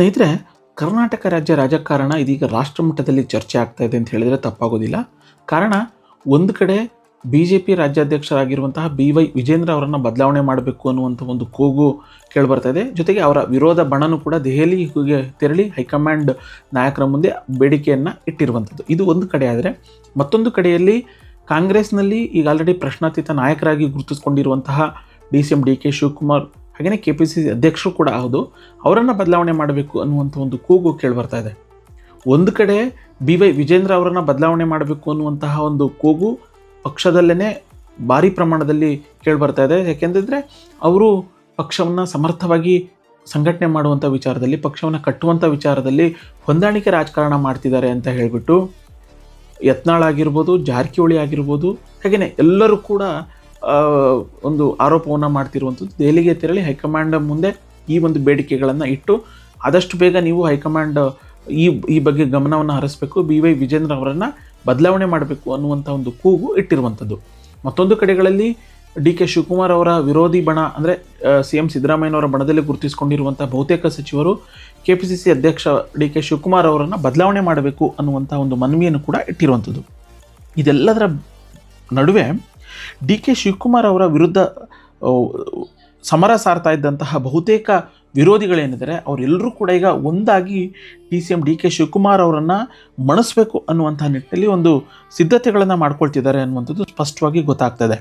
ಸ್ನೇಹಿತರೆ, ಕರ್ನಾಟಕ ರಾಜ್ಯ ರಾಜಕಾರಣ ಇದೀಗ ರಾಷ್ಟ್ರ ಮಟ್ಟದಲ್ಲಿ ಚರ್ಚೆ ಆಗ್ತಾ ಇದೆ ಅಂತ ಹೇಳಿದರೆ ತಪ್ಪಾಗೋದಿಲ್ಲ. ಕಾರಣ, ಒಂದು ಕಡೆ ಬಿ ಜೆ ಪಿ ರಾಜ್ಯಾಧ್ಯಕ್ಷರಾಗಿರುವಂತಹ ಬಿ ವೈ ವಿಜೇಂದ್ರ ಅವರನ್ನು ಬದಲಾವಣೆ ಮಾಡಬೇಕು ಅನ್ನುವಂಥ ಒಂದು ಕೂಗು ಕೇಳಿಬರ್ತಾ ಇದೆ. ಜೊತೆಗೆ ಅವರ ವಿರೋಧ ಬಣನೂ ಕೂಡ ದೆಹಲಿಗೆ ತೆರಳಿ ಹೈಕಮಾಂಡ್ ನಾಯಕರ ಮುಂದೆ ಬೇಡಿಕೆಯನ್ನು ಇಟ್ಟಿರುವಂಥದ್ದು ಇದು ಒಂದು ಕಡೆ ಆದರೆ, ಮತ್ತೊಂದು ಕಡೆಯಲ್ಲಿ ಕಾಂಗ್ರೆಸ್ನಲ್ಲಿ ಈಗ ಆಲ್ರೆಡಿ ಪ್ರಶ್ನಾತೀತ ನಾಯಕರಾಗಿ ಗುರುತಿಸ್ಕೊಂಡಿರುವಂತಹ D C M D K Shivakumar ಹಾಗೆಯೇ ಕೆ ಪಿ ಸಿ ಸಿ ಅಧ್ಯಕ್ಷರು ಕೂಡ ಹೌದು, ಅವರನ್ನು ಬದಲಾವಣೆ ಮಾಡಬೇಕು ಅನ್ನುವಂಥ ಒಂದು ಕೂಗು ಕೇಳಿಬರ್ತಾ ಇದೆ. ಒಂದು ಕಡೆ ಬಿ ವೈ ವಿಜೇಂದ್ರ ಅವರನ್ನು ಬದಲಾವಣೆ ಮಾಡಬೇಕು ಅನ್ನುವಂತಹ ಒಂದು ಕೂಗು ಪಕ್ಷದಲ್ಲೇ ಭಾರಿ ಪ್ರಮಾಣದಲ್ಲಿ ಕೇಳಿಬರ್ತಾ ಇದೆ. ಯಾಕೆಂದರೆ ಅವರು ಪಕ್ಷವನ್ನು ಸಮರ್ಥವಾಗಿ ಸಂಘಟನೆ ಮಾಡುವಂಥ ವಿಚಾರದಲ್ಲಿ, ಪಕ್ಷವನ್ನು ಕಟ್ಟುವಂಥ ವಿಚಾರದಲ್ಲಿ ಹೊಂದಾಣಿಕೆ ರಾಜಕಾರಣ ಮಾಡ್ತಿದ್ದಾರೆ ಅಂತ ಹೇಳಿಬಿಟ್ಟು ಯತ್ನಾಳ್ ಆಗಿರ್ಬೋದು, ಜಾರಕಿಹೊಳಿ ಆಗಿರ್ಬೋದು ಹಾಗೆಯೇ ಎಲ್ಲರೂ ಕೂಡ ಒಂದು ಆರೋಪವನ್ನು ಮಾಡ್ತಿರುವಂಥದ್ದು ದೆಹಲಿಗೆ ತೆರಳಿ ಹೈಕಮಾಂಡ್ ಮುಂದೆ ಈ ಒಂದು ಬೇಡಿಕೆಗಳನ್ನು ಇಟ್ಟು ಆದಷ್ಟು ಬೇಗ ನೀವು ಹೈಕಮಾಂಡ್, ಈ ಈ ಬಗ್ಗೆ ಗಮನವನ್ನು ಹರಿಸಬೇಕು. ಬಿ ವೈ ವಿಜೇಂದ್ರ ಅವರನ್ನು ಬದಲಾವಣೆ ಮಾಡಬೇಕು ಅನ್ನುವಂಥ ಒಂದು ಕೂಗು ಇಟ್ಟಿರುವಂಥದ್ದು. ಮತ್ತೊಂದು ಕಡೆಗಳಲ್ಲಿ ಡಿ ಕೆ ಶಿವಕುಮಾರ್ ಅವರ ವಿರೋಧಿ ಬಣ ಅಂದರೆ ಸಿ ಎಂ ಸಿದ್ದರಾಮಯ್ಯನವರ ಬಣದಲ್ಲಿ ಗುರುತಿಸಿಕೊಂಡಿರುವಂಥ ಬಹುತೇಕ ಸಚಿವರು ಕೆ ಪಿ ಸಿ ಸಿ ಅಧ್ಯಕ್ಷ ಡಿ ಕೆ ಶಿವಕುಮಾರ್ ಅವರನ್ನು ಬದಲಾವಣೆ ಮಾಡಬೇಕು ಅನ್ನುವಂಥ ಒಂದು ಮನವಿಯನ್ನು ಕೂಡ ಇಟ್ಟಿರುವಂಥದ್ದು. ಇದೆಲ್ಲದರ ನಡುವೆ ಡಿ ಕೆ ಶಿವಕುಮಾರ್ ಅವರ ವಿರುದ್ಧ ಸಮರ ಸಾರ್ತಾ ಇದ್ದಂತಹ ಬಹುತೇಕ ವಿರೋಧಿಗಳೇನಿದ್ದಾರೆ, ಅವರೆಲ್ಲರೂ ಕೂಡ ಈಗ ಒಂದಾಗಿ D C M D K Shivakumar ಅವರನ್ನು ಮಣಿಸ್ಬೇಕು ಅನ್ನುವಂಥ ನಿಟ್ಟಿನಲ್ಲಿ ಒಂದು ಸಿದ್ಧತೆಗಳನ್ನು ಮಾಡ್ಕೊಳ್ತಿದ್ದಾರೆ ಅನ್ನುವಂಥದ್ದು ಸ್ಪಷ್ಟವಾಗಿ ಗೊತ್ತಾಗ್ತದೆ.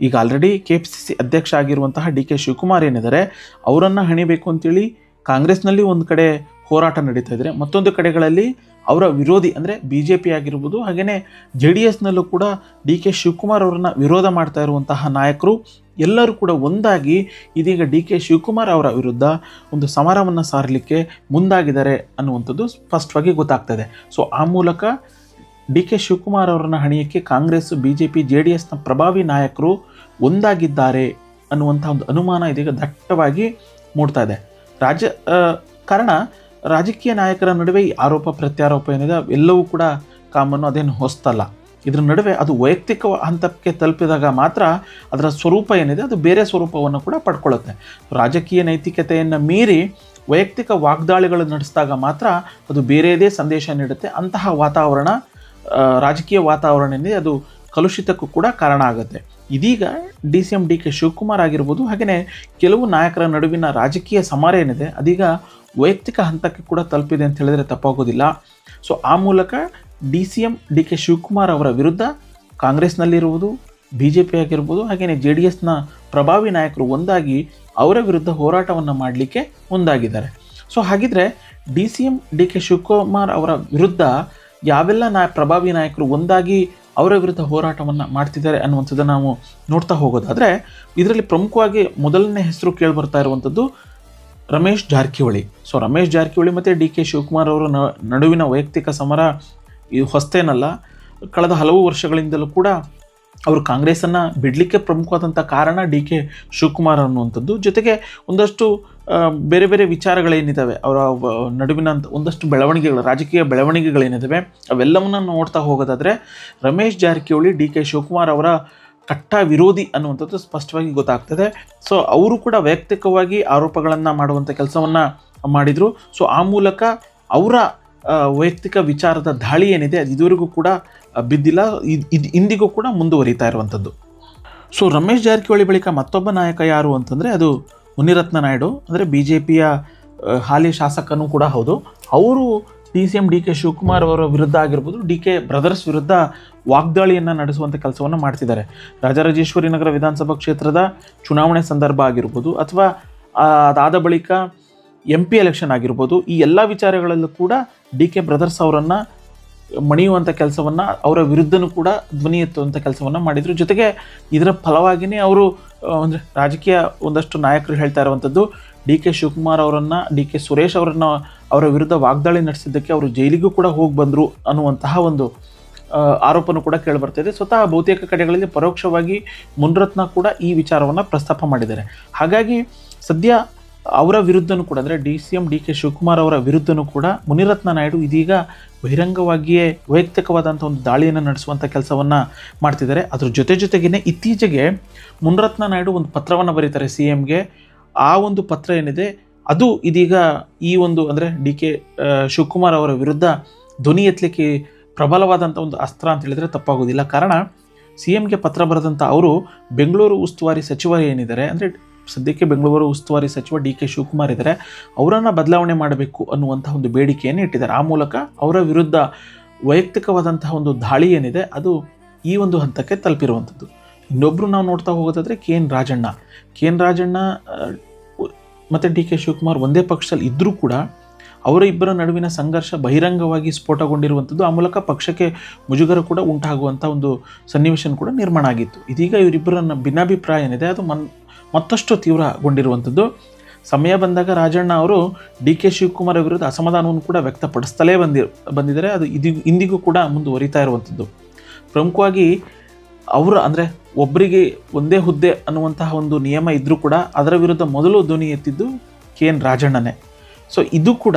ಈಗ already K P C C ಅಧ್ಯಕ್ಷ ಆಗಿರುವಂತಹ ಡಿ ಕೆ ಶಿವಕುಮಾರ್ ಏನಿದ್ದಾರೆ, ಅವರನ್ನು ಹಣಿಬೇಕು ಅಂತೇಳಿ ಕಾಂಗ್ರೆಸ್ನಲ್ಲಿ ಒಂದು ಕಡೆ ಹೋರಾಟ ನಡೀತಾ ಇದ್ದರೆ ಮತ್ತೊಂದು ಕಡೆಗಳಲ್ಲಿ ಅವರ ವಿರೋಧಿ ಅಂದರೆ ಬಿ ಜೆ ಪಿ ಆಗಿರ್ಬೋದು ಹಾಗೆಯೇ ಜೆ ಡಿ ಎಸ್ನಲ್ಲೂ ಕೂಡ ಡಿ ಕೆ ಶಿವಕುಮಾರ್ ಅವರನ್ನು ವಿರೋಧ ಮಾಡ್ತಾ ಇರುವಂತಹ ನಾಯಕರು ಎಲ್ಲರೂ ಕೂಡ ಒಂದಾಗಿ ಇದೀಗ ಡಿ ಕೆ ಶಿವಕುಮಾರ್ ಅವರ ವಿರುದ್ಧ ಒಂದು ಸಮರವನ್ನು ಸಾರಲಿಕ್ಕೆ ಮುಂದಾಗಿದ್ದಾರೆ ಅನ್ನುವಂಥದ್ದು ಸ್ಪಷ್ಟವಾಗಿ ಗೊತ್ತಾಗ್ತದೆ. ಸೊ ಆ ಮೂಲಕ ಡಿ ಕೆ ಶಿವಕುಮಾರ್ ಅವರನ್ನು ಹಣಿಯಕ್ಕೆ Congress B J P J D ಎಸ್ನ ಪ್ರಭಾವಿ ನಾಯಕರು ಒಂದಾಗಿದ್ದಾರೆ ಅನ್ನುವಂಥ ಒಂದು ಅನುಮಾನ ಇದೀಗ ದಟ್ಟವಾಗಿ ಮೂಡ್ತಾ ಇದೆ. ರಾಜ್ಯ ಕಾರಣ ರಾಜಕೀಯ ನಾಯಕರ ನಡುವೆ ಈ ಆರೋಪ ಪ್ರತ್ಯಾರೋಪ ಏನಿದೆ ಎಲ್ಲವೂ ಕೂಡ ಕಾಮನ್ನು ಅದೇನು ಹೊಸ್ತಲ್ಲ. ಇದರ ನಡುವೆ ಅದು ವೈಯಕ್ತಿಕ ಹಂತಕ್ಕೆ ತಲುಪಿದಾಗ ಮಾತ್ರ ಅದರ ಸ್ವರೂಪ ಏನಿದೆ, ಅದು ಬೇರೆ ಸ್ವರೂಪವನ್ನು ಕೂಡ ಪಡ್ಕೊಳ್ಳುತ್ತೆ. ರಾಜಕೀಯ ನೈತಿಕತೆಯನ್ನು ಮೀರಿ ವೈಯಕ್ತಿಕ ವಾಗ್ದಾಳಿಗಳು ನಡೆಸಿದಾಗ ಮಾತ್ರ ಅದು ಬೇರೆಯದೇ ಸಂದೇಶ ನೀಡುತ್ತೆ. ಅಂತಹ ವಾತಾವರಣ ರಾಜಕೀಯ ವಾತಾವರಣ ಏನಿದೆ, ಅದು ಕಲುಷಿತಕ್ಕೂ ಕೂಡ ಕಾರಣ ಆಗುತ್ತೆ. ಇದೀಗ D C M D K Shivakumar ಆಗಿರ್ಬೋದು, ಹಾಗೆಯೇ ಕೆಲವು ನಾಯಕರ ನಡುವಿನ ರಾಜಕೀಯ ಸಮರ ಏನಿದೆ, ಅದೀಗ ವೈಯಕ್ತಿಕ ಹಂತಕ್ಕೆ ಕೂಡ ತಲುಪಿದೆ ಅಂತ ಹೇಳಿದರೆ ತಪ್ಪಾಗೋದಿಲ್ಲ. ಸೊ ಆ ಮೂಲಕ D C M D K Shivakumar ಅವರ ವಿರುದ್ಧ ಕಾಂಗ್ರೆಸ್ನಲ್ಲಿರುವುದು, ಬಿ ಜೆ ಪಿ ಆಗಿರ್ಬೋದು ಹಾಗೆಯೇ ಜೆ ಡಿ ಎಸ್ನ ಪ್ರಭಾವಿ ನಾಯಕರು ಒಂದಾಗಿ ಅವರ ವಿರುದ್ಧ ಹೋರಾಟವನ್ನು ಮಾಡಲಿಕ್ಕೆ ಮುಂದಾಗಿದ್ದಾರೆ. ಸೊ ಹಾಗಿದ್ರೆ D C M D K Shivakumar ಅವರ ವಿರುದ್ಧ ಯಾವೆಲ್ಲ ನಾ ಪ್ರಭಾವಿ ನಾಯಕರು ಒಂದಾಗಿ ಅವರ ವಿರುದ್ಧ ಹೋರಾಟವನ್ನು ಮಾಡ್ತಿದ್ದಾರೆ ಅನ್ನುವಂಥದ್ದನ್ನು ನಾವು ನೋಡ್ತಾ ಹೋಗೋದಾದರೆ, ಇದರಲ್ಲಿ ಪ್ರಮುಖವಾಗಿ ಮೊದಲನೇ ಹೆಸರು ಕೇಳಿಬರ್ತಾ ಇರುವಂಥದ್ದು ರಮೇಶ್ ಜಾರಕಿಹೊಳಿ. ಸೊ ರಮೇಶ್ ಜಾರಕಿಹೊಳಿ ಮತ್ತು ಡಿ ಕೆ ಶಿವಕುಮಾರ್ ಅವರ ನಡುವಿನ ವೈಯಕ್ತಿಕ ಸಮರ ಇದು ಹೊಸ್ತೇನಲ್ಲ. ಕಳೆದ ಹಲವು ವರ್ಷಗಳಿಂದಲೂ ಕೂಡ ಅವರು ಕಾಂಗ್ರೆಸ್ಸನ್ನು ಬಿಡಲಿಕ್ಕೆ ಪ್ರಮುಖವಾದಂಥ ಕಾರಣ ಡಿ ಕೆ ಶಿವಕುಮಾರ್ ಅನ್ನುವಂಥದ್ದು. ಜೊತೆಗೆ ಒಂದಷ್ಟು ಬೇರೆ ಬೇರೆ ವಿಚಾರಗಳೇನಿದ್ದಾವೆ ಅವರ ನಡುವಿನ ಒಂದಷ್ಟು ಬೆಳವಣಿಗೆಗಳು, ರಾಜಕೀಯ ಬೆಳವಣಿಗೆಗಳೇನಿದ್ದಾವೆ ಅವೆಲ್ಲವನ್ನು ನೋಡ್ತಾ ಹೋಗೋದಾದರೆ ರಮೇಶ್ ಜಾರಕಿಹೊಳಿ ಡಿ ಕೆ ಶಿವಕುಮಾರ್ ಅವರ ಕಟ್ಟ ವಿರೋಧಿ ಅನ್ನುವಂಥದ್ದು ಸ್ಪಷ್ಟವಾಗಿ ಗೊತ್ತಾಗ್ತದೆ. ಸೊ ಅವರು ಕೂಡ ವೈಯಕ್ತಿಕವಾಗಿ ಆರೋಪಗಳನ್ನು ಮಾಡುವಂಥ ಕೆಲಸವನ್ನು ಮಾಡಿದರು. ಸೊ ಆ ಮೂಲಕ ಅವರ ವೈಯಕ್ತಿಕ ವಿಚಾರದ ದಾಳಿ ಏನಿದೆ ಅದು ಇದುವರೆಗೂ ಕೂಡ ಬಿದ್ದಿಲ್ಲ. ಇದು ಇಂದಿಗೂ ಕೂಡ ಮುಂದುವರಿತಾ ಇರುವಂಥದ್ದು. ಸೊ ರಮೇಶ್ ಜಾರಕಿಹೊಳಿ ಬಳಿಕ ಮತ್ತೊಬ್ಬ ನಾಯಕ ಯಾರು ಅಂತಂದರೆ ಅದು ಮುನಿರತ್ನ ನಾಯ್ಡು. ಅಂದರೆ ಬಿ ಜೆ ಪಿಯ ಹಾಲಿ ಶಾಸಕನೂ ಕೂಡ ಹೌದು. ಅವರು D C M D K Shivakumar ಅವರ ವಿರುದ್ಧ ಆಗಿರ್ಬೋದು, ಡಿ ಕೆ ಬ್ರದರ್ಸ್ ವಿರುದ್ಧ ವಾಗ್ದಾಳಿಯನ್ನು ನಡೆಸುವಂಥ ಕೆಲಸವನ್ನು ಮಾಡ್ತಿದ್ದಾರೆ. ರಾಜರಾಜೇಶ್ವರಿ ನಗರ ವಿಧಾನಸಭಾ ಕ್ಷೇತ್ರದ ಚುನಾವಣೆ ಸಂದರ್ಭ ಆಗಿರ್ಬೋದು ಅಥವಾ ಅದಾದ ಬಳಿಕ ಎಂ ಪಿ ಎಲೆಕ್ಷನ್ ಆಗಿರ್ಬೋದು, ಈ ಎಲ್ಲ ವಿಚಾರಗಳಲ್ಲೂ ಕೂಡ ಡಿ ಕೆ ಬ್ರದರ್ಸ್ ಅವರನ್ನು ಮಣಿಯುವಂಥ ಕೆಲಸವನ್ನು, ಅವರ ವಿರುದ್ಧನೂ ಕೂಡ ಧ್ವನಿ ಎತ್ತುವಂಥ ಕೆಲಸವನ್ನು ಮಾಡಿದರು. ಜೊತೆಗೆ ಇದರ ಫಲವಾಗಿಯೇ ಅವರು ಅಂದರೆ ರಾಜಕೀಯ ಒಂದಷ್ಟು ನಾಯಕರು ಹೇಳ್ತಾ ಇರುವಂಥದ್ದು ಡಿ ಕೆ ಶಿವಕುಮಾರ್ ಅವರನ್ನು, ಡಿ ಕೆ ಸುರೇಶ್ ಅವರನ್ನು ಅವರ ವಿರುದ್ಧ ವಾಗ್ದಾಳಿ ನಡೆಸಿದ್ದಕ್ಕೆ ಅವರು ಜೈಲಿಗೂ ಕೂಡ ಹೋಗಿ ಬಂದರು ಅನ್ನುವಂತಹ ಒಂದು ಆರೋಪನೂ ಕೂಡ ಕೇಳಿಬರ್ತಿದೆ ಸ್ವತಃ ಬಹುತೇಕ ಕಡೆಗಳಲ್ಲಿ ಪರೋಕ್ಷವಾಗಿ ಮುನ್ರತ್ನ ಕೂಡ ಈ ವಿಚಾರವನ್ನು ಪ್ರಸ್ತಾಪ ಮಾಡಿದ್ದಾರೆ. ಹಾಗಾಗಿ ಸದ್ಯ ಅವರ ವಿರುದ್ಧನೂ ಕೂಡ, ಅಂದರೆ D C M, D K Shivakumar ಅವರ ವಿರುದ್ಧನೂ ಕೂಡ ಮುನಿರತ್ನ ನಾಯ್ಡು ಇದೀಗ ಬಹಿರಂಗವಾಗಿಯೇ ವೈಯಕ್ತಿಕವಾದಂಥ ಒಂದು ದಾಳಿಯನ್ನು ನಡೆಸುವಂಥ ಕೆಲಸವನ್ನು ಮಾಡ್ತಿದ್ದಾರೆ. ಅದ್ರ ಜೊತೆ ಜೊತೆಗೇ ಇತ್ತೀಚೆಗೆ ಮುನಿರತ್ನ ನಾಯ್ಡು ಒಂದು ಪತ್ರವನ್ನು ಬರೀತಾರೆ ಸಿ ಎಮ್ಗೆ ಆ ಒಂದು ಪತ್ರ ಏನಿದೆ ಅದು ಇದೀಗ ಈ ಒಂದು ಅಂದರೆ ಡಿ ಕೆ ಶಿವಕುಮಾರ್ ಅವರ ವಿರುದ್ಧ ಧ್ವನಿ ಎತ್ತಲಿಕ್ಕೆ ಪ್ರಬಲವಾದಂಥ ಒಂದು ಅಸ್ತ್ರ ಅಂತ ಹೇಳಿದರೆ ತಪ್ಪಾಗೋದಿಲ್ಲ. ಕಾರಣ ಸಿ ಎಂಗೆ ಪತ್ರ ಬರೆದಂಥ ಅವರು ಬೆಂಗಳೂರು ಉಸ್ತುವಾರಿ ಸಚಿವ ಏನಿದ್ದಾರೆ ಅಂದರೆ ಸದ್ಯಕ್ಕೆ ಬೆಂಗಳೂರು ಉಸ್ತುವಾರಿ ಸಚಿವ ಡಿ ಕೆ ಶಿವಕುಮಾರ್ ಇದ್ದಾರೆ. ಅವರನ್ನು ಬದಲಾವಣೆ ಮಾಡಬೇಕು ಅನ್ನುವಂಥ ಒಂದು ಬೇಡಿಕೆಯನ್ನು ಇಟ್ಟಿದ್ದಾರೆ. ಆ ಮೂಲಕ ಅವರ ವಿರುದ್ಧ ವೈಯಕ್ತಿಕವಾದಂತಹ ಒಂದು ದಾಳಿ ಏನಿದೆ ಅದು ಈ ಒಂದು ಹಂತಕ್ಕೆ ತಲುಪಿರುವಂಥದ್ದು ಇನ್ನೊಬ್ಬರು ನಾವು ನೋಡ್ತಾ ಹೋಗೋದಾದರೆ K N Rajanna. K N Rajanna ಮತ್ತು ಡಿ ಕೆ ಶಿವಕುಮಾರ್ ಒಂದೇ ಪಕ್ಷದಲ್ಲಿ ಇದ್ದರೂ ಕೂಡ ಅವರ ಇಬ್ಬರ ನಡುವಿನ ಸಂಘರ್ಷ ಬಹಿರಂಗವಾಗಿ ಸ್ಫೋಟಗೊಂಡಿರುವಂಥದ್ದು, ಆ ಮೂಲಕ ಪಕ್ಷಕ್ಕೆ ಮುಜುಗರ ಕೂಡ ಉಂಟಾಗುವಂಥ ಒಂದು ಸನ್ನಿವೇಶನ ಕೂಡ ನಿರ್ಮಾಣ ಆಗಿತ್ತು. ಇದೀಗ ಇವರಿಬ್ಬರನ್ನ ಭಿನ್ನಾಭಿಪ್ರಾಯ ಏನಿದೆ, ಅದು ಮನ್, ಮತ್ತಷ್ಟು ತೀವ್ರಗೊಂಡಿರುವಂಥದ್ದು. ಸಮಯ ಬಂದಾಗ ರಾಜಣ್ಣ ಅವರು ಡಿ ಕೆ ಶಿವಕುಮಾರ್ ವಿರುದ್ಧ ಅಸಮಾಧಾನವನ್ನು ಕೂಡ ವ್ಯಕ್ತಪಡಿಸ್ತಲೇ ಬಂದಿ ಬಂದಿದ್ದಾರೆ. ಅದು ಇದು ಇಂದಿಗೂ ಕೂಡ ಮುಂದುವರಿತಾ ಇರುವಂಥದ್ದು. ಪ್ರಮುಖವಾಗಿ ಅವರು ಅಂದರೆ ಒಬ್ಬರಿಗೆ ಒಂದೇ ಹುದ್ದೆ ಅನ್ನುವಂತಹ ಒಂದು ನಿಯಮ ಇದ್ದರೂ ಕೂಡ ಅದರ ವಿರುದ್ಧ ಮೊದಲು ಧ್ವನಿ ಎತ್ತಿದ್ದು ಕೆ ಎನ್ ರಾಜಣ್ಣನೇ. ಸೊ ಇದು ಕೂಡ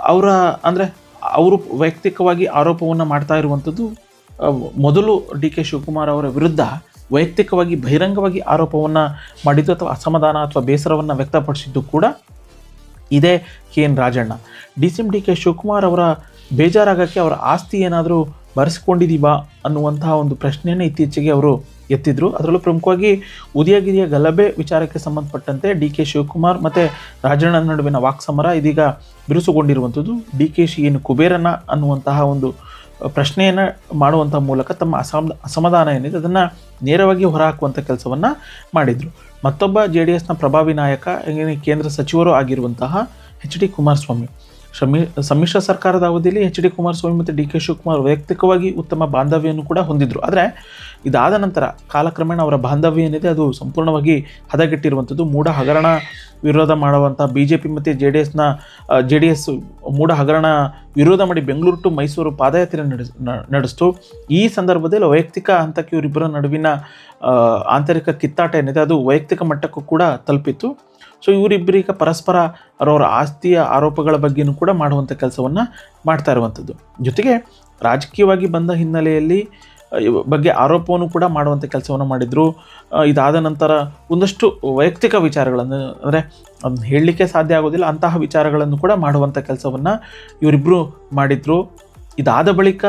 ಅವರ ಅಂದರೆ ಅವರು ವೈಯಕ್ತಿಕವಾಗಿ ಆರೋಪವನ್ನು ಮಾಡ್ತಾ ಇರುವಂಥದ್ದು ಮೊದಲು ಡಿ ಕೆ ಶಿವಕುಮಾರ್ ಅವರ ವಿರುದ್ಧ ವೈಯಕ್ತಿಕವಾಗಿ ಬಹಿರಂಗವಾಗಿ ಆರೋಪವನ್ನು ಮಾಡಿದ್ದು ಅಥವಾ ಅಸಮಾಧಾನ ಅಥವಾ ಬೇಸರವನ್ನು ವ್ಯಕ್ತಪಡಿಸಿದ್ದು ಕೂಡ ಇದೇ K N Rajanna. D C M D K Shivakumar ಅವರ ಬೇಜಾರಾಗಕ್ಕೆ ಅವರ ಆಸ್ತಿ ಏನಾದರೂ ಬರೆಸ್ಕೊಂಡಿದ್ದೀವಾ ಅನ್ನುವಂತಹ ಒಂದು ಪ್ರಶ್ನೆಯನ್ನು ಇತ್ತೀಚೆಗೆ ಅವರು ಎತ್ತಿದ್ರು. ಅದರಲ್ಲೂ ಪ್ರಮುಖವಾಗಿ ಉದಯಗಿರಿಯ ಗಲಭೆ ವಿಚಾರಕ್ಕೆ ಸಂಬಂಧಪಟ್ಟಂತೆ ಡಿ ಕೆ ಶಿವಕುಮಾರ್ ಮತ್ತು ರಾಜಣ್ಣ ನಡುವಿನ ವಾಕ್ಸಮರ ಇದೀಗ ಬಿರುಸುಗೊಂಡಿರುವಂಥದ್ದು. ಡಿ ಕೆ ಶಿ ಏನು ಕುಬೇರನ ಅನ್ನುವಂತಹ ಒಂದು ಪ್ರಶ್ನೆಯನ್ನು ಮಾಡುವಂಥ ಮೂಲಕ ತಮ್ಮ ಅಸಮ, ಅಸಮಾಧಾನ ಏನಿದೆ ಅದನ್ನು ನೇರವಾಗಿ ಹೊರಹಾಕುವಂಥ ಕೆಲಸವನ್ನು ಮಾಡಿದರು. ಮತ್ತೊಬ್ಬ ಜೆ ಡಿ ಎಸ್ನ ಪ್ರಭಾವಿ ನಾಯಕ ಕೇಂದ್ರ ಸಚಿವರು ಆಗಿರುವಂತಹ ಎಚ್ ಡಿ ಕುಮಾರಸ್ವಾಮಿ. ಶಮಿ, ಸಮ್ಮಿಶ್ರ ಸರ್ಕಾರದ ಅವಧಿಯಲ್ಲಿ ಎಚ್ ಡಿ ಕುಮಾರಸ್ವಾಮಿ ಮತ್ತು ಡಿ ಕೆ ಶಿವಕುಮಾರ್ ವೈಯಕ್ತಿಕವಾಗಿ ಉತ್ತಮ ಬಾಂಧವ್ಯವನ್ನು ಕೂಡ ಹೊಂದಿದ್ರು. ಆದರೆ ಇದಾದ ನಂತರ ಕಾಲಕ್ರಮೇಣ ಅವರ ಬಾಂಧವ್ಯ ಏನಿದೆ, ಅದು ಸಂಪೂರ್ಣವಾಗಿ ಹದಗೆಟ್ಟಿರುವಂಥದ್ದು. ಮೂಢ ಹಗರಣ ವಿರೋಧ ಮಾಡುವಂಥ ಬಿ ಜೆ ಪಿ ಮತ್ತು ಜೆ ಡಿ ಎಸ್ನ ಜೆ ಡಿ ಎಸ್ ಮೂಢ ಹಗರಣ ವಿರೋಧ ಮಾಡಿ ಬೆಂಗಳೂರು ಟು ಮೈಸೂರು ಪಾದಯಾತ್ರೆ ನಡೆಸ್ ನಡೆಸ್ತು. ಈ ಸಂದರ್ಭದಲ್ಲಿ ವೈಯಕ್ತಿಕ ಹಂತಕ್ಕೆ ಇವರಿಬ್ಬರ ನಡುವಿನ ಆಂತರಿಕ ಕಿತ್ತಾಟ ಏನಿದೆ, ಅದು ವೈಯಕ್ತಿಕ ಮಟ್ಟಕ್ಕೂ ಕೂಡ ತಲುಪಿತ್ತು. ಸೊ ಇವರಿಬ್ಬರೀಗ ಪರಸ್ಪರ ಅವರವರ ಆಸ್ತಿಯ ಆರೋಪಗಳ ಬಗ್ಗೆಯೂ ಕೂಡ ಮಾಡುವಂಥ ಕೆಲಸವನ್ನು ಮಾಡ್ತಾ ಇರುವಂಥದ್ದು ಜೊತೆಗೆ ರಾಜಕೀಯವಾಗಿ ಬಂದ ಹಿನ್ನೆಲೆಯಲ್ಲಿ ಬಗ್ಗೆ ಆರೋಪವನ್ನು ಕೂಡ ಮಾಡುವಂಥ ಕೆಲಸವನ್ನು ಮಾಡಿದರು. ಇದಾದ ನಂತರ ಒಂದಷ್ಟು ವೈಯಕ್ತಿಕ ವಿಚಾರಗಳನ್ನು, ಅಂದರೆ ಅದನ್ನು ಹೇಳಲಿಕ್ಕೆ ಸಾಧ್ಯ ಆಗೋದಿಲ್ಲ, ಅಂತಹ ವಿಚಾರಗಳನ್ನು ಕೂಡ ಮಾಡುವಂಥ ಕೆಲಸವನ್ನು ಇವರಿಬ್ಬರು ಮಾಡಿದರು. ಇದಾದ ಬಳಿಕ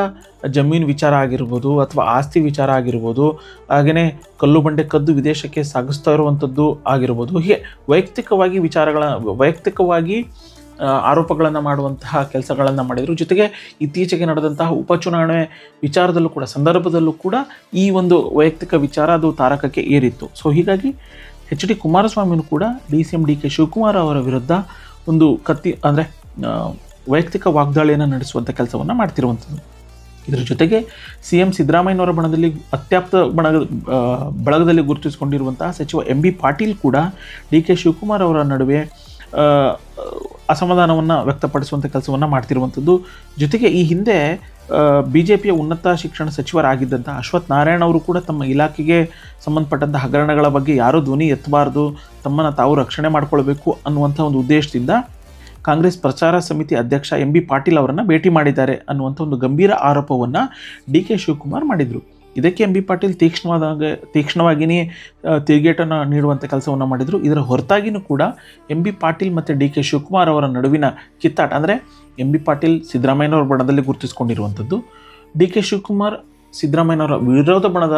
ಜಮೀನು ವಿಚಾರ ಆಗಿರ್ಬೋದು ಅಥವಾ ಆಸ್ತಿ ವಿಚಾರ ಆಗಿರ್ಬೋದು ಹಾಗೆಯೇ ಕಲ್ಲು ಬಂಡೆ ಕದ್ದು ವಿದೇಶಕ್ಕೆ ಸಾಗಿಸ್ತಾ ಇರುವಂಥದ್ದು ಆಗಿರ್ಬೋದು, ಹೀಗೆ ವೈಯಕ್ತಿಕವಾಗಿ ವಿಚಾರಗಳ, ವೈಯಕ್ತಿಕವಾಗಿ ಆರೋಪಗಳನ್ನು ಮಾಡುವಂತಹ ಕೆಲಸಗಳನ್ನು ಮಾಡಿದರು. ಜೊತೆಗೆ ಇತ್ತೀಚೆಗೆ ನಡೆದಂತಹ ಉಪಚುನಾವಣೆ ವಿಚಾರದಲ್ಲೂ ಕೂಡ, ಸಂದರ್ಭದಲ್ಲೂ ಕೂಡ ಈ ಒಂದು ವೈಯಕ್ತಿಕ ವಿಚಾರ ಅದು ತಾರಕಕ್ಕೆ ಏರಿತ್ತು. ಸೊ ಹೀಗಾಗಿ ಎಚ್ ಡಿ ಕುಮಾರಸ್ವಾಮಿನೂ ಕೂಡ D C M D K Shivakumar ಅವರ ವಿರುದ್ಧ ಒಂದು ಕತ್ತಿ, ಅಂದರೆ ವೈಯಕ್ತಿಕ ವಾಗ್ದಾಳಿಯನ್ನು ನಡೆಸುವಂಥ ಕೆಲಸವನ್ನು ಮಾಡ್ತಿರುವಂಥದ್ದು. ಇದರ ಜೊತೆಗೆ ಸಿ ಎಂ ಸಿದ್ದರಾಮಯ್ಯನವರ ಬಣದಲ್ಲಿ ಅತ್ಯಾಪ್ತ ಬಣ ಬಳಗದಲ್ಲಿ ಗುರುತಿಸಿಕೊಂಡಿರುವಂತಹ ಸಚಿವ ಎಂ ಬಿ ಪಾಟೀಲ್ ಕೂಡ ಡಿ ಕೆ ಶಿವಕುಮಾರ್ ಅವರ ನಡುವೆ ಅಸಮಾಧಾನವನ್ನು ವ್ಯಕ್ತಪಡಿಸುವಂಥ ಕೆಲಸವನ್ನು ಮಾಡ್ತಿರುವಂಥದ್ದು. ಜೊತೆಗೆ ಈ ಹಿಂದೆ ಬಿ ಜೆ ಪಿಯ ಉನ್ನತ ಶಿಕ್ಷಣ ಸಚಿವರಾಗಿದ್ದಂಥ ಅಶ್ವಥ್ ನಾರಾಯಣ್ ಅವರು ಕೂಡ ತಮ್ಮ ಇಲಾಖೆಗೆ ಸಂಬಂಧಪಟ್ಟಂಥ ಹಗರಣಗಳ ಬಗ್ಗೆ ಯಾರೂ ಧ್ವನಿ ಎತ್ತಬಾರ್ದು, ತಮ್ಮನ್ನು ತಾವು ರಕ್ಷಣೆ ಮಾಡಿಕೊಳ್ಬೇಕು ಅನ್ನುವಂಥ ಒಂದು ಉದ್ದೇಶದಿಂದ ಕಾಂಗ್ರೆಸ್ ಪ್ರಚಾರ ಸಮಿತಿ ಅಧ್ಯಕ್ಷ ಎಂ ಬಿ ಪಾಟೀಲ್ ಅವರನ್ನು ಭೇಟಿ ಮಾಡಿದ್ದಾರೆ ಅನ್ನುವಂಥ ಒಂದು ಗಂಭೀರ ಆರೋಪವನ್ನು ಡಿ ಕೆ ಶಿವಕುಮಾರ್ ಮಾಡಿದರು. ಇದಕ್ಕೆ ಎಂ ಬಿ ಪಾಟೀಲ್ ತೀಕ್ಷ್ಣವಾದಾಗ ತೀಕ್ಷ್ಣವಾಗಿಯೇ ತಿರುಗೇಟನ್ನು ನೀಡುವಂಥ ಕೆಲಸವನ್ನು ಮಾಡಿದರು. ಇದರ ಹೊರತಾಗಿಯೂ ಕೂಡ ಎಂ ಬಿ ಪಾಟೀಲ್ ಮತ್ತು ಡಿ ಕೆ ಶಿವಕುಮಾರ್ ಅವರ ನಡುವಿನ ಕಿತ್ತಾಟ, ಅಂದರೆ ಎಂ ಬಿ ಪಾಟೀಲ್ ಸಿದ್ದರಾಮಯ್ಯನವರ ಬಣದಲ್ಲಿ ಗುರುತಿಸಿಕೊಂಡಿರುವಂಥದ್ದು ಡಿ ಕೆ ಶಿವಕುಮಾರ್ ಸಿದ್ದರಾಮಯ್ಯನವರ ವಿರೋಧ ಬಣದ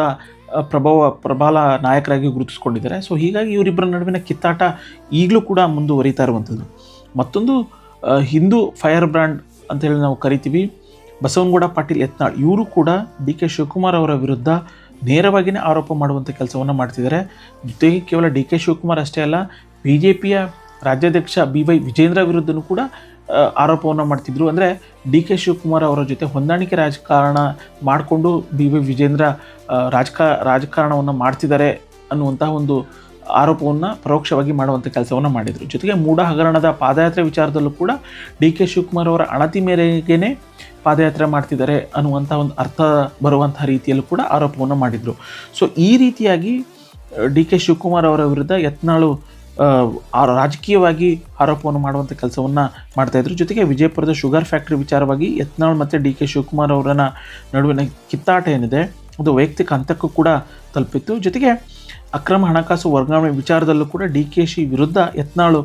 ಪ್ರಭಾವ, ಪ್ರಬಲ ನಾಯಕರಾಗಿ ಗುರುತಿಸ್ಕೊಂಡಿದ್ದಾರೆ. ಸೊ ಹೀಗಾಗಿ ಇವರಿಬ್ಬರ ನಡುವಿನ ಕಿತ್ತಾಟ ಈಗಲೂ ಕೂಡ ಮುಂದುವರಿತಾ ಇರುವಂಥದ್ದು ಮತ್ತೊಂದು ಹಿಂದೂ ಫೈರ್ ಬ್ರ್ಯಾಂಡ್ ಅಂತೇಳಿ ನಾವು ಕರಿತೀವಿ. ಬಸವನಗೌಡ ಪಾಟೀಲ್ ಯತ್ನಾಳ್ ಇವರು ಕೂಡ ಡಿ ಕೆ ಶಿವಕುಮಾರ್ ಅವರ ವಿರುದ್ಧ ನೇರವಾಗಿಯೇ ಆರೋಪ ಮಾಡುವಂಥ ಕೆಲಸವನ್ನು ಮಾಡ್ತಿದ್ದಾರೆ. ಜೊತೆಗೆ ಕೇವಲ ಡಿ ಕೆ ಶಿವಕುಮಾರ್ ಅಷ್ಟೇ ಅಲ್ಲ ಬಿ ಜೆ ಪಿಯ ರಾಜ್ಯಾಧ್ಯಕ್ಷ ಬಿ ವೈ ವಿಜೇಂದ್ರ ವಿರುದ್ಧನೂ ಕೂಡ ಆರೋಪವನ್ನು ಮಾಡ್ತಿದ್ರು. ಅಂದರೆ ಡಿ ಕೆ ಶಿವಕುಮಾರ್ ಅವರ ಜೊತೆ ಹೊಂದಾಣಿಕೆ ರಾಜಕಾರಣ ಮಾಡಿಕೊಂಡು ಬಿ ವೈ ವಿಜೇಂದ್ರ ರಾಜಕ, ರಾಜಕಾರಣವನ್ನು ಮಾಡ್ತಿದ್ದಾರೆ ಅನ್ನುವಂತಹ ಒಂದು ಆರೋಪವನ್ನು ಪರೋಕ್ಷವಾಗಿ ಮಾಡುವಂಥ ಕೆಲಸವನ್ನು ಮಾಡಿದರು. ಜೊತೆಗೆ ಮೂಢ ಹಗರಣದ ಪಾದಯಾತ್ರೆ ವಿಚಾರದಲ್ಲೂ ಕೂಡ ಡಿ ಕೆ ಶಿವಕುಮಾರ್ ಅವರ ಅಣತಿ ಮೇರೆಗೇ ಪಾದಯಾತ್ರೆ ಮಾಡ್ತಿದ್ದಾರೆ ಅನ್ನುವಂಥ ಒಂದು ಅರ್ಥ ಬರುವಂಥ ರೀತಿಯಲ್ಲೂ ಕೂಡ ಆರೋಪವನ್ನು ಮಾಡಿದರು. ಸೊ ಈ ರೀತಿಯಾಗಿ ಡಿ ಕೆ ಶಿವಕುಮಾರ್ ಅವರ ವಿರುದ್ಧ ಯತ್ನಾಳು ರಾಜಕೀಯವಾಗಿ ಆರೋಪವನ್ನು ಮಾಡುವಂಥ ಕೆಲಸವನ್ನು ಮಾಡ್ತಾಯಿದ್ರು ಜೊತೆಗೆ ವಿಜಯಪುರದ ಶುಗರ್ ಫ್ಯಾಕ್ಟ್ರಿ ವಿಚಾರವಾಗಿ ಯತ್ನಾಳ್ ಮತ್ತು ಡಿ ಕೆ ಶಿವಕುಮಾರ್ ಅವರನ್ನ ನಡುವಿನ ಕಿತ್ತಾಟ ಏನಿದೆ, ಅದು ವೈಯಕ್ತಿಕ ಹಂತಕ್ಕೂ ಕೂಡ ತಲುಪಿತ್ತು. ಜೊತೆಗೆ ಅಕ್ರಮ ಹಣಕಾಸು ವರ್ಗಾವಣೆ ವಿಚಾರದಲ್ಲೂ ಕೂಡ ಡಿ ಕೆ ಶಿ ವಿರುದ್ಧ ಯತ್ನಾಳು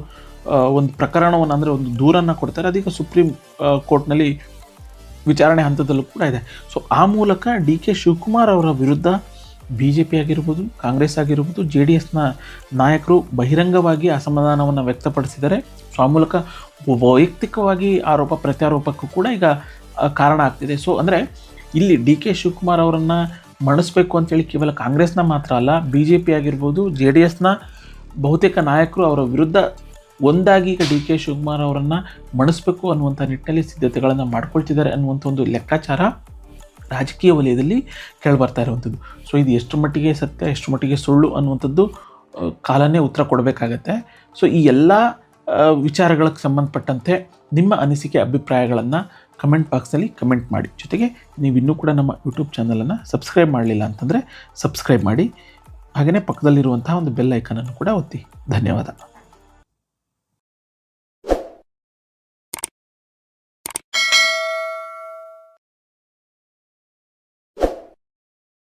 ಒಂದು ಪ್ರಕರಣವನ್ನು ಅಂದರೆ ಒಂದು ದೂರನ್ನು ಕೊಡ್ತಾರೆ. ಅದೀಗ ಸುಪ್ರೀಂ ಕೋರ್ಟ್ನಲ್ಲಿ ವಿಚಾರಣೆ ಹಂತದಲ್ಲೂ ಕೂಡ ಇದೆ. ಸೊ ಆ ಮೂಲಕ ಡಿ ಕೆ ಶಿವಕುಮಾರ್ ಅವರ ವಿರುದ್ಧ ಬಿ ಜೆ ಪಿ ಆಗಿರ್ಬೋದು, ಕಾಂಗ್ರೆಸ್ ಆಗಿರ್ಬೋದು, ಜೆ ಡಿ ಎಸ್ನ ನಾಯಕರು ಬಹಿರಂಗವಾಗಿ ಅಸಮಾಧಾನವನ್ನು ವ್ಯಕ್ತಪಡಿಸಿದ್ದಾರೆ. ಸೊ ಆ ಮೂಲಕ ವೈಯಕ್ತಿಕವಾಗಿ ಆರೋಪ, ಪ್ರತ್ಯಾರೋಪಕ್ಕೂ ಕೂಡ ಈಗ ಕಾರಣ ಆಗ್ತಿದೆ. ಸೊ ಅಂದರೆ ಇಲ್ಲಿ ಡಿ ಕೆ ಶಿವಕುಮಾರ್ ಅವರನ್ನು ಮಣಿಸ್ಬೇಕು ಅಂತೇಳಿ ಕೇವಲ ಕಾಂಗ್ರೆಸ್ನ ಮಾತ್ರ ಅಲ್ಲ ಬಿ ಜೆ ಪಿ ಆಗಿರ್ಬೋದು ಜೆ ಡಿ ಎಸ್ನ ಬಹುತೇಕ ನಾಯಕರು ಅವರ ವಿರುದ್ಧ ಒಂದಾಗಿ ಈಗ ಡಿ ಕೆ ಶಿವಕುಮಾರ್ ಅವರನ್ನು ಮಣಿಸ್ಬೇಕು ಅನ್ನುವಂಥ ನಿಟ್ಟಿನಲ್ಲಿ ಸಿದ್ಧತೆಗಳನ್ನು ಮಾಡ್ಕೊಳ್ತಿದ್ದಾರೆ ಅನ್ನುವಂಥ ಒಂದು ಲೆಕ್ಕಾಚಾರ ರಾಜಕೀಯ ವಲಯದಲ್ಲಿ ಕೇಳಿಬರ್ತಾ ಇರುವಂಥದ್ದು. ಸೊ ಇದು ಎಷ್ಟು ಮಟ್ಟಿಗೆ ಸತ್ಯ, ಎಷ್ಟು ಮಟ್ಟಿಗೆ ಸುಳ್ಳು ಅನ್ನುವಂಥದ್ದು ಕಾಲನೇ ಉತ್ತರ ಕೊಡಬೇಕಾಗತ್ತೆ. ಸೊ ಈ ಎಲ್ಲ ವಿಚಾರಗಳಿಗೆ ಸಂಬಂಧಪಟ್ಟಂತೆ ನಿಮ್ಮ ಅನಿಸಿಕೆ, ಅಭಿಪ್ರಾಯಗಳನ್ನು ಕಮೆಂಟ್ ಬಾಕ್ಸಲ್ಲಿ ಕಮೆಂಟ್ ಮಾಡಿ. ಜೊತೆಗೆ ನೀವು ಇನ್ನೂ ಕೂಡ ನಮ್ಮ ಯೂಟ್ಯೂಬ್ ಚಾನಲನ್ನು ಸಬ್ಸ್ಕ್ರೈಬ್ ಮಾಡಲಿಲ್ಲ ಅಂತಂದರೆ ಸಬ್ಸ್ಕ್ರೈಬ್ ಮಾಡಿ. ಹಾಗೆಯೇ ಪಕ್ಕದಲ್ಲಿರುವಂತಹ ಒಂದು ಬೆಲ್ ಐಕನನ್ನು ಕೂಡ ಒತ್ತಿ. ಧನ್ಯವಾದ.